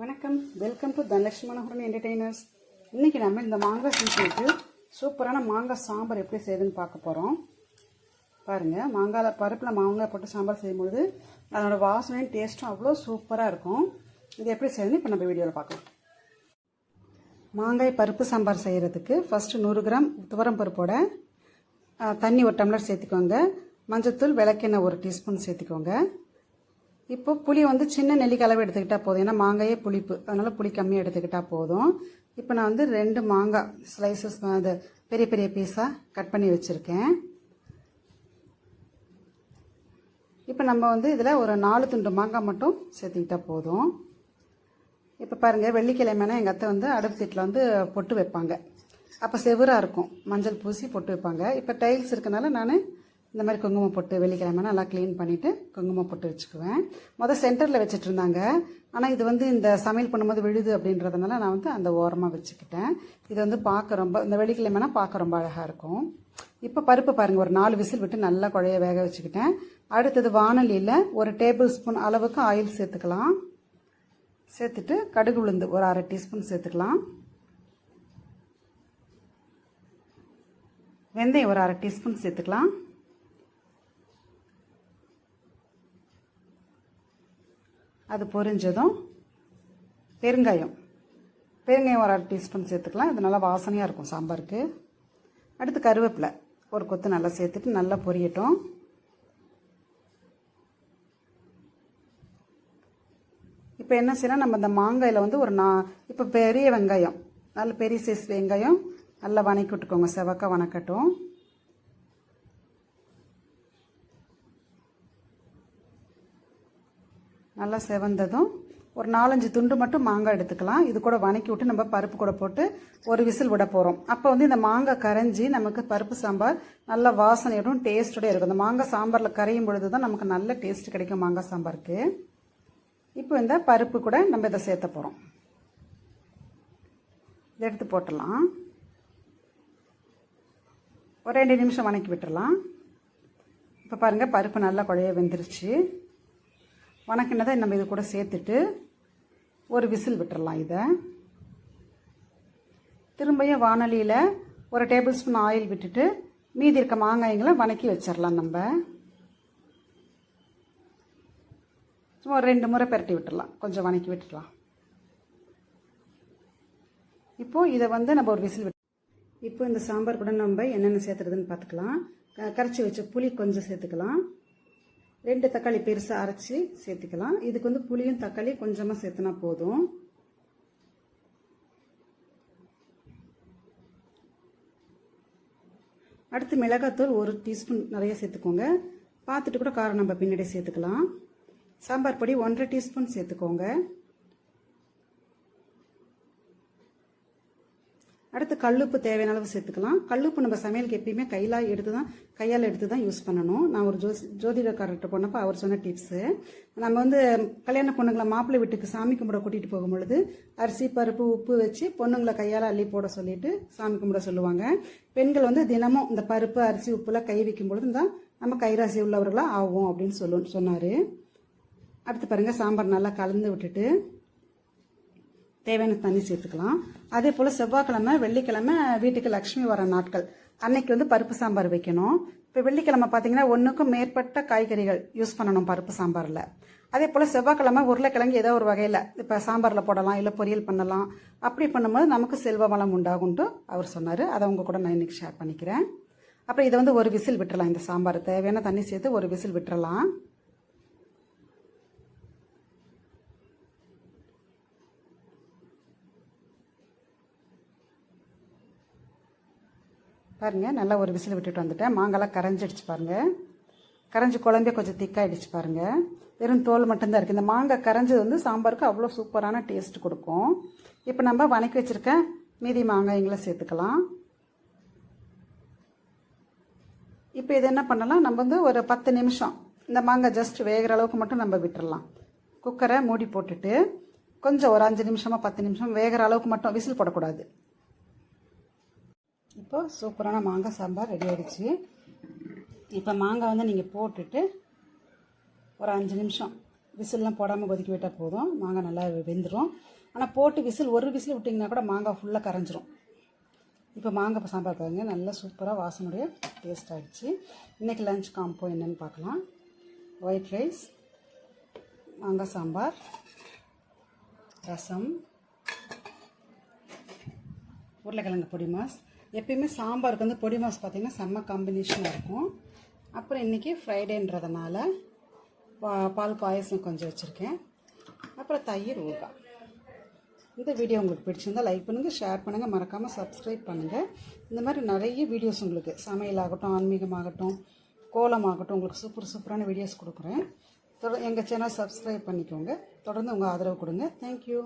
வணக்கம். Welcome to Dhanalakshmi Manoharan entertainers இன்னைக்கு நம்ம இந்த மாங்காய் சீசனுக்கு சூப்பரான மாங்காய் சாம்பார் எப்படி செய்யுதுன்னு பார்க்க போகிறோம் பாருங்கள் மாங்காயில் பருப்பில் மாங்காய் போட்டு சாம்பார் செய்யும்பொழுது அதனோட வாசனையும் டேஸ்ட்டும் அவ்வளோ சூப்பராக இருக்கும். இது எப்படி செய்யுதுன்னு இப்போ நம்ம வீடியோவில் பார்க்கலாம். மாங்காய் பருப்பு சாம்பார் செய்கிறதுக்கு ஃபஸ்ட்டு நூறு கிராம் துவரம் பருப்போட தண்ணி ஒரு டம்ளர் சேர்த்துக்கோங்க. மஞ்சத்தூள் விளக்கெண்ணெய் ஒரு டீஸ்பூன் சேர்த்துக்கோங்க. இப்போ புளி வந்து சின்ன நெல்லிக்காய் அளவு எடுத்துக்கிட்டால் போதும். ஏன்னா மாங்காயே புளிப்பு. அதனால் புளி கம்மியாக எடுத்துக்கிட்டால் போதும். இப்போ நான் வந்து ரெண்டு மாங்காய் ஸ்லைசஸ் அது பெரிய பெரிய பீஸாக கட் பண்ணி வச்சுருக்கேன். இப்போ நம்ம வந்து இதில் ஒரு நாலு துண்டு மாங்காய் மட்டும் சேர்த்துக்கிட்டால் போதும். இப்போ பாருங்கள் வெள்ளிக்கிழமைனா எங்கள் அத்தை வந்து அடுப்பு தீட்டில் வந்து பொட்டு வைப்பாங்க. அப்போ செவராக இருக்கும். மஞ்சள் பூசி பொட்டு வைப்பாங்க. இப்போ டைல்ஸ் இருக்கனால நான் இந்த மாதிரி குங்குமம் பொட்டு வெள்ளிக்கிழமை நல்லா க்ளீன் பண்ணிவிட்டு குங்குமம் பொட்டு வச்சுக்குவேன். மொதல் சென்டரில் வச்சுட்டு இருந்தாங்க. ஆனால் இது வந்து இந்த சமையல் பண்ணும்போது விழுது அப்படின்றதுனால நான் வந்து அந்த ஓரமாக வச்சுக்கிட்டேன். இது வந்து பார்க்க ரொம்ப இந்த வெள்ளிக்கிழமைனா பார்க்க ரொம்ப அழகாக இருக்கும். இப்போ பருப்பு பாருங்கள் ஒரு நாலு விசில் விட்டு நல்லா குழைய வேக வச்சுக்கிட்டேன். அடுத்தது வானலியில் ஒரு டேபிள் ஸ்பூன் அளவுக்கு ஆயில் சேர்த்துக்கலாம். சேர்த்துட்டு கடுகு உளுந்து ஒரு அரை டீஸ்பூன் சேர்த்துக்கலாம். வெந்தயம் ஒரு அரை டீஸ்பூன் சேர்த்துக்கலாம். அது பொரிஞ்சதும் பெருங்காயம். பெருங்காயம் ஒரு அரை டீஸ்பூன் சேர்த்துக்கலாம். இது நல்லா வாசனையாக இருக்கும் சாம்பாருக்கு. அடுத்து கருவேப்பிலை ஒரு கொத்து நல்லா சேர்த்துட்டு நல்லா பொரியட்டும். இப்போ என்ன செய்யணும்? நம்ம இந்த மாங்காயில் வந்து ஒரு நா இப்போ பெரிய வெங்காயம் நல்ல பெரிய சைஸ் வெங்காயம் நல்லா வணக்கி விட்டுக்கோங்க செவக்க வணக்கட்டும். நல்லா செவந்ததும் ஒரு நாலஞ்சு துண்டு மட்டும் மாங்காய் எடுத்துக்கலாம். இது கூட வணக்கி விட்டு நம்ம பருப்பு கூட போட்டு ஒரு விசில் விட போகிறோம் அப்போ வந்து இந்த மாங்காய் கரைஞ்சி நமக்கு பருப்பு சாம்பார் நல்ல வாசனையோடும் டேஸ்டோட இருக்கும். இந்த மாங்காய் சாம்பாரில் கரையும் பொழுது தான் நமக்கு நல்ல டேஸ்ட் கிடைக்கும் மாங்காய் சாம்பாருக்கு. இப்போ இந்த பருப்பு கூட நம்ம இதை சேர்த்த போகிறோம் இதை எடுத்து போட்டுடலாம். ஒரு ரெண்டு நிமிஷம் வணக்கி விட்டுடலாம். இப்போ பாருங்கள் பருப்பு நல்லா குழைய வெந்துருச்சு. வணக்கினதை நம்ம இது கூட சேர்த்துட்டு ஒரு விசில் விட்டுறலாம் இதை. திரும்பியும் வானலியில் ஒரு டேபிள் ஸ்பூன் ஆயில் விட்டுட்டு மீதி இருக்க மாங்காய்களை வணக்கி வச்சிடலாம் நம்ம. சும்மா ஒரு ரெண்டு முறை பெரட்டி விட்டுடலாம் கொஞ்சம் வணக்கி விட்டுடலாம் இப்போது இதை வந்து நம்ம ஒரு விசில் விட்டு இப்போ இந்த சாம்பார் கூட நம்ம என்னென்ன சேர்த்துறதுன்னு பார்த்துக்கலாம். க- கரைச்சி வச்ச புளி கொஞ்சம் சேர்த்துக்கலாம். ரெண்டு தக்காளி பெருசாக அரைச்சி சேர்த்துக்கலாம். இதுக்கு வந்து புளியும் தக்காளி கொஞ்சமாக சேர்த்துனா போதும். அடுத்து மிளகாத்தூள் ஒரு டீஸ்பூன் நிறைய சேர்த்துக்கோங்க. பார்த்துட்டு கூட காரம் நம்ம பின்னாடி சேர்த்துக்கலாம். சாம்பார் பொடி ஒன்றரை டீஸ்பூன் சேர்த்துக்கோங்க. அடுத்து கல்லுப்பு தேவையான அளவு சேர்த்துக்கலாம். கல்லுப்பு நம்ம சமையலுக்கு எப்பயுமே கையில எடுத்து தான் கையால் எடுத்து தான் யூஸ் பண்ணணும். நான் ஒரு ஜோ ஜோதிடக்காரர்கிட்ட போனப்போ அவர் சொன்ன டிப்ஸு நம்ம வந்து கல்யாண பொண்ணுங்களை மாப்பிள்ளை வீட்டுக்கு சாமி கும்பிட கூட்டிகிட்டு போகும்பொழுது அரிசி பருப்பு உப்பு வச்சு பொண்ணுங்களை கையால் அள்ளி போட சொல்லிட்டு சாமி கும்பிட சொல்லுவாங்க. பெண்கள் வந்து தினமும் இந்த பருப்பு அரிசி உப்புலாம் கை வைக்கும் பொழுது தான் நம்ம கைராசி உள்ளவர்களாக ஆகும் அப்படின்னு சொல்லு சொன்னார். அடுத்து பாருங்கள் சாம்பார் நல்லா கலந்து விட்டுட்டு தேவையான தண்ணி சேர்த்துக்கலாம். அதே போல் செவ்வாய்க்கிழமை வெள்ளிக்கிழமை வீட்டுக்கு லக்ஷ்மி வர நாட்கள். அன்னைக்கு வந்து பருப்பு சாம்பார் வைக்கணும். இப்போ வெள்ளிக்கிழமை பார்த்தீங்கன்னா ஒன்றுக்கும் மேற்பட்ட காய்கறிகள் யூஸ் பண்ணணும் பருப்பு சாம்பாரில். அதே போல் செவ்வாய்க்கிழமை உருளைக்கிழங்கு ஏதோ ஒரு வகையில் இப்போ சாம்பாரில் போடலாம் இல்லை பொரியல் பண்ணலாம். அப்படி பண்ணும்போது நமக்கு செல்வ வளம் உண்டாகும்ட்டு அவர் சொன்னார். அதை அவங்க கூட நான் இன்னைக்கு ஷேர் பண்ணிக்கிறேன். அப்புறம் இதை வந்து ஒரு விசில் விட்டுறலாம். இந்த சாம்பார் தேவையான தண்ணி சேர்த்து ஒரு விசில் விட்டுறலாம். பாருங்கள் நல்லா ஒரு விசில் விட்டுட்டு வந்துட்டேன். மாங்காய்லாம் கரைஞ்சிடுச்சு பாருங்கள் கரைஞ்சி குழம்பே கொஞ்சம் திக்காயிடுச்சு பாருங்கள் வெறும் தோல் மட்டும்தான் இருக்குது இந்த மாங்காய் கரைஞ்சது வந்து சாம்பாருக்கு அவ்வளோ சூப்பரான டேஸ்ட் கொடுக்கும். இப்போ நம்ம வணக்கி வச்சிருக்க மீதி மாங்காய்களை சேர்த்துக்கலாம். இப்போ இது என்ன பண்ணலாம்? நம்ம வந்து ஒரு பத்து நிமிஷம் இந்த மாங்காய் ஜஸ்ட் வேகிற அளவுக்கு மட்டும் நம்ம விட்டுடலாம் குக்கரை மூடி போட்டுட்டு கொஞ்சம் ஒரு அஞ்சு நிமிஷமாக பத்து நிமிஷம் வேகிற அளவுக்கு மட்டும் விசில் போடக்கூடாது. இப்போ சூப்பரான மாங்காய் சாம்பார் ரெடி ஆகிடுச்சு இப்போ மாங்காய் வந்து நீங்கள் போட்டுட்டு ஒரு அஞ்சு நிமிஷம் விசில்லாம் போடாமல் கொதிக்க விட்டால் போதும். மாங்காய் நல்லா வெந்துடும் ஆனால் போட்டு விசில் ஒரு விசில் விட்டிங்கன்னா கூட மாங்காய் ஃபுல்லாக கரைஞ்சிரும். இப்போ மாங்காய் சாம்பார் பாருங்க. நல்லா சூப்பராக வாசனுடைய டேஸ்ட் ஆகிடுச்சு இன்றைக்கி லஞ்ச் காம்போ என்னன்னு பார்க்கலாம். ஒயிட் ரைஸ் மாங்காய் சாம்பார் ரசம் உருளைக்கிழங்கு பொடி மாஸ் எப்பயுமே சாம்பாருக்கு வந்து பொடி மாஸ் பார்த்திங்கன்னா செம்ம காம்பினேஷனாக இருக்கும். அப்புறம் இன்றைக்கி ஃப்ரைடேன்றதுனால பா பால் பாயசம் கொஞ்சம் வச்சுருக்கேன். அப்புறம் தயிர் ஊறுகாய். இந்த வீடியோ உங்களுக்கு பிடிச்சிருந்தா லைக் பண்ணுங்கள் ஷேர் பண்ணுங்கள் மறக்காமல் சப்ஸ்கிரைப் பண்ணுங்கள் இந்த மாதிரி நிறைய வீடியோஸ் உங்களுக்கு சமையலாகட்டும் ஆன்மீகமாகட்டும் கோலமாகட்டும் உங்களுக்கு சூப்பர் சூப்பரான வீடியோஸ் கொடுக்குறேன். தொடர் எங்கள் சேனல் சப்ஸ்கிரைப் பண்ணிக்கோங்க. தொடர்ந்து உங்கள் ஆதரவு கொடுங்க. தேங்க்யூ